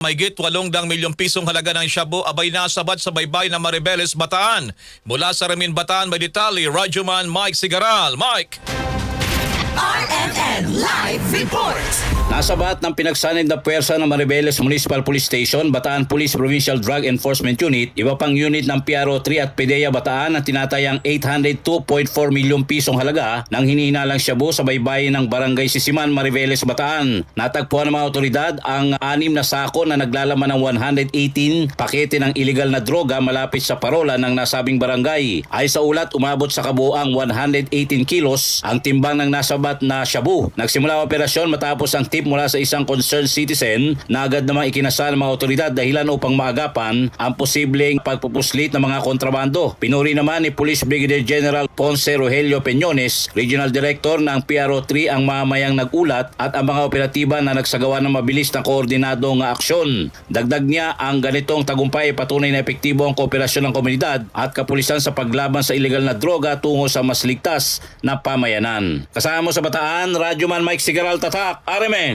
May git 8 milyong pisong halaga ng shabu abay nasabat sa baybay ng Maribeles, Bataan. Mula sa Ramin, Bataan, may detali, Radyoman Mike Sigaral. Mike! RMN Live Report. Nasabat ng pinagsanib na puwersa ng Maribeles Municipal Police Station, Bataan Police Provincial Drug Enforcement Unit, iba pang unit ng PRO 3 at PDEA Bataan ang tinatayang 802.4 milyong pisong halaga ng hinihinalang shabu sa baybayin ng Barangay Sisiman, Maribeles, Bataan. Natagpuan ng mga otoridad ang anim na sako na naglalaman ng 118 pakete ng illegal na droga malapit sa parola ng nasabing barangay. Ay sa ulat, umabot sa kabuang 118 kilos ang timbang ng nasabat na shabu. Nagsimula ang operasyon matapos ang tip mula sa isang concerned citizen na agad namang ikinasal ng mga otoridad dahilan upang maagapan ang posibleng pagpupuslit ng mga kontrabando. Pinuri naman ni Police Brigadier General Ponce Rogelio Peñones, Regional Director ng PRO 3 ang mamayang nagulat at ang mga operatiba na nagsagawa ng mabilis na koordinadong aksyon. Dagdag niya ang ganitong tagumpay ay patunay na epektibo ang kooperasyon ng komunidad at kapulisan sa paglaban sa illegal na droga tungo sa mas ligtas na pamayanan. Kasama mo sa Bataan, Radyoman Mike Sigaral Tatak, RMN.